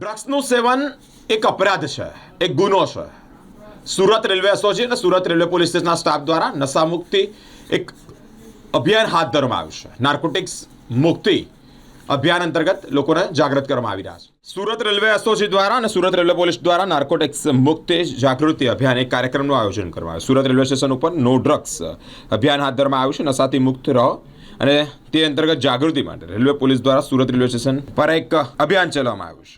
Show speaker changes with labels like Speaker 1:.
Speaker 1: ડ્રગ્સનું સેવન એક અપરાધ છે, એક ગુનો છે. સુરત રેલવે એસોસિએશન અને સુરત રેલવે પોલીસ સ્ટેશનના સ્ટાફ દ્વારા નશામુક્તિ એક અભિયાન હાથ ધરવામાં આવ્યું છે. નાર્કોટિક્સ મુક્તિ અભિયાન અંતર્ગત લોકોને જાગૃત કરવામાં આવી રહ્યા છે. સુરત રેલવે એસોસી દ્વારા અને સુરત રેલવે પોલીસ દ્વારા નાર્કોટિક્સ મુક્ત જાગૃતિ અભિયાન એક કાર્યક્રમનું આયોજન કરવામાં આવ્યું. સુરત રેલવે સ્ટેશન ઉપર નો ડ્રગ્સ અભિયાન હાથ ધરવામાં આવ્યું છે. નશાથી મુક્ત રહો અને તે અંતર્ગત જાગૃતિ માટે રેલવે પોલીસ દ્વારા સુરત રેલવે સ્ટેશન પર એક અભિયાન ચલાવવામાં આવ્યું છે.